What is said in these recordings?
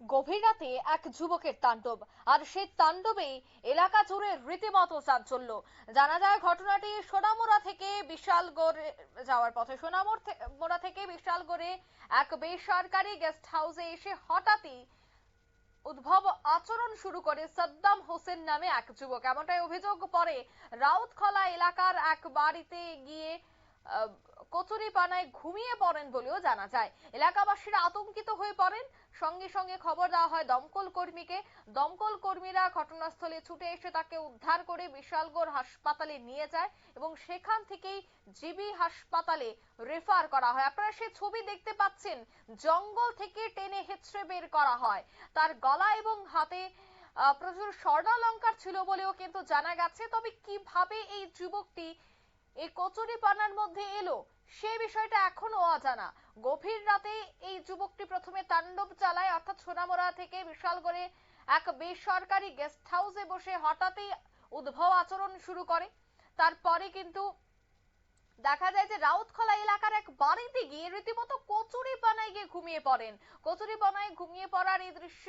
গভীর রাতে এক যুবকের তাণ্ডব। আর সেই তাণ্ডবেই এলাকা জুড়ে রীতিমতো চাঞ্চল্য। জানা যায় ঘটনাটি সোনামুড়া থেকে বিশালগড়ে যাওয়ার পথে। সোনামুড় থেকে বিশালগড়ে এক বেসরকারি গেস্ট হাউসে এসে হঠাৎই উদ্ভব আচরণ শুরু করে সাদ্দাম হোসেন নামে এক যুবক। এমনটাই অভিযোগ পরে রাউতখলা এলাকার এক বাড়িতে গিয়ে কচুরিপানায় ঘুমিয়ে পড়েন বলেও জানা যায়। এলাকাবাসীরা আতঙ্কিত হয়ে পড়েন। সঙ্গে সঙ্গে খবর দেওয়া হয়, দমকল কর্মীকে। দমকল কর্মীরা ঘটনাস্থলে ছুটে এসে তাকে উদ্ধার করে বিশালগড় হাসপাতালে নিয়ে যায় এবং সেখান থেকেই জিবি হাসপাতালে রেফার করা হয়। আপনারা সেই ছবি দেখতে পাচ্ছেন, জঙ্গল থেকে টেনে হেঁচড়ে বের করা হয়। তার গলা এবং হাতে প্রচুর স্বর্ণালঙ্কার ছিল বলেও কিন্তু জানা গেছে। তবে কীভাবে এই যুবকটি এই কচুরি পানার মধ্যে এলো। সে বিষয়টা এখনও অজানা। গভীর রাতে এই যুবকটি প্রথমে তাণ্ডব চালায়, অর্থাৎ সোনামোড়া থেকে বিশালগড়ে এক বেসরকারি গেস্ট হাউসে বসে হঠাৎই উদ্ভব আচরণ শুরু করে। তারপরে কিন্তু দেখা যায় যে রাউতখলা এলাকার এক বাড়িতে গিয়ে রীতিমতো কচুরি পানায় ঘুমিয়ে পড়েন। কচুরি পানায় ঘুমিয়ে পড়ার এই দৃশ্য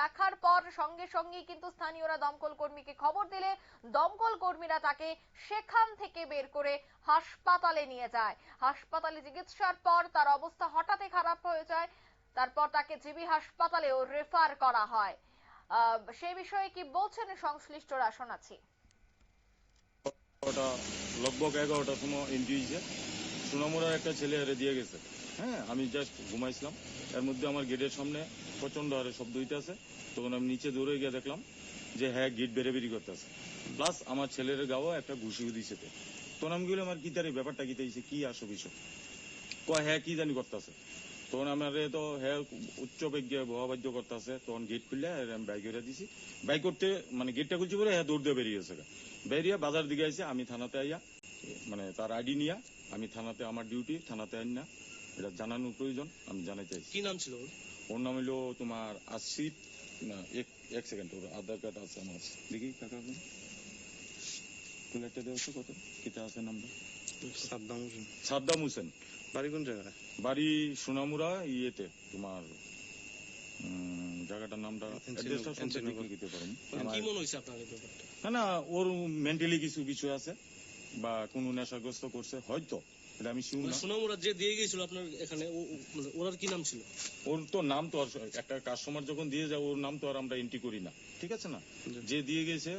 দেখার পর সঙ্গে সঙ্গে কিন্তু স্থানীয়রা দমকল কর্মীকে খবর দিলে দমকল কর্মীরা তাকে সেখান থেকে বের করে হাসপাতালে নিয়ে যায়। হাসপাতালে চিকিৎসার পর তার অবস্থা হঠাৎই খারাপ হয়ে যায়। তারপর তাকে জিবি হাসপাতালেও রেফার করা হয়। সেই বিষয়ে কি বলছেন সংশ্লিষ্টরা? শোনাচ্ছি। ওটা, লগভগ এগারোটার সময় হয়েছে। সোনামুড়ার একটা ছেলে দিয়ে গেছে। হ্যাঁ আমি জাস্ট ঘুমাইছিলাম। এর মধ্যে আমার গেটের সামনে প্রচণ্ড হারে শব্দ হইতে আছে তখন আমি নিচে দৌড়ে গিয়ে দেখলাম যে হ্যাঁ গেট বেড়ে করতেছে। প্লাস আমার ছেলের গাও একটা ঘুষিও দিছে তখন আমি গেলাম আর কি ব্যাপারটা কি তাইছে কি আসো বিষয়? কয় হ্যাঁ কি জানি করতেছে? তখন আমার তো হ্যাঁ উচ্চ বেগে বহাবাদ্য করতেছে। তখন গেট খুললে আমি বাইক করে দিছি। বাইক করতে মানে গেটটা খুলছি বলে হ্যাঁ দৌড় দিয়ে বেরিয়ে বেরিয়েছে বেরিয়ে বাজার দিকে আইসে আমি থানাতে আইয়া মানে তার আইডি নিয়া, আমি থানাতে আমার ডিউটি থানাতে আইন না। এটা জানানোর প্রয়োজন আমি জানাই চাইছি কি নাম ছিল ওর? নাম হইল তোমার আসিফ না এক এক সেকেন্ড ওর আধার কার্ড আছে আমার দেখি কাকা আপনি? দেওয়া কত? কিতা আছে নামটা? সাদ্দাম হোসেন। সাদ্দাম হোসেন। বাড়ি কোন জায়গায়? বাড়ি সোনামুড়া ইয়েতে তোমার উম, জায়গাটার নামটা অ্যাড্রেসটা শুনতে। দিতে পারেন মানে কি মনে হয়েছে আপনার ব্যাপারটা? না না ওর মেন্টালি কিছু বিষয় আছে বা কোনো নেশাগ্রস্ত করছে হয়তো। এটা আমি শিউর মানে না সুনামুরা যে দিয়ে গিয়েছিল আপনার এখানে ও- ও- মানে কি নাম ছিল? ওর তো নাম তো আর একটা কাস্টমার যখন দিয়ে যায় ওর নাম তো আর আমরা এন্ট্রি করি না। ঠিক আছে না? যে দিয়ে গেছে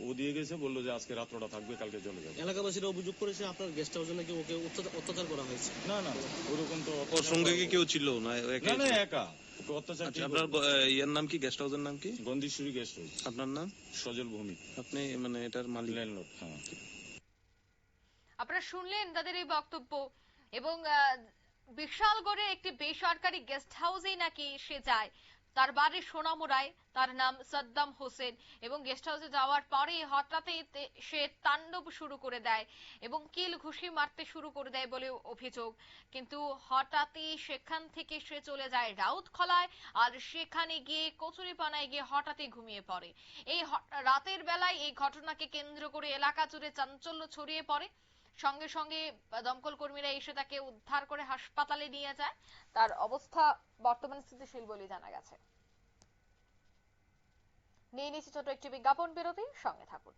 ও দিয়ে গেছে বলল যে আজকে রাত্রটা থাকবে কালকে চলে যাবে। এলাকাবাসীরা অভিযোগ করেছে আপনার গেস্ট হাউসে নাকি ওকে অত্যাচার- করা হয়েছে? না না ওরকম তো ওর সঙ্গে কি কেউ ছিল না? না না একা? অত্যাচার আচ্ছা আপনার ইয়ের নাম কি? গেস্ট হাউসের নাম কি? গন্ধিশ্বরী গেস্ট হাউস আপনার নাম? সজল ভূমি আপনি মানে এটার মালিক। ল্যান্ডলর্ড হ্যাঁ। আপনারা শুনলেন তাদের এই বক্তব্য। এবং বিশালগড়ের একটি বেসরকারি গেস্ট হাউসেই নাকি সে যায়। তার বাড়ি সোনামুড়ায় তার নাম সাদ্দাম হোসেন। এবং গেস্ট হাউসে যাওয়ার পরে হঠাৎই সে তাণ্ডব শুরু করে দেয় এবং কিল ঘুষি মারতে শুরু করে দেয় বলে অভিযোগ। কিন্তু হঠাৎই সেখান থেকে সে চলে যায় রাউতখলায় আর সেখানে গিয়ে কচুরিপানায় গিয়ে হঠাৎই ঘুমিয়ে পড়ে। এই রাতের বেলায় এই ঘটনাকে কেন্দ্র করে এলাকা জুড়ে চাঞ্চল্য ছড়িয়ে পড়ে। সঙ্গে সঙ্গে দমকল কর্মীরা এসে তাকে উদ্ধার করে হাসপাতালে নিয়ে যায়। তার অবস্থা বর্তমানে স্থিতিশীল বলে জানা গেছে। নিয়ে নিচ্ছি ছোট একটি বিজ্ঞাপন বিরতি, সঙ্গে থাকুন।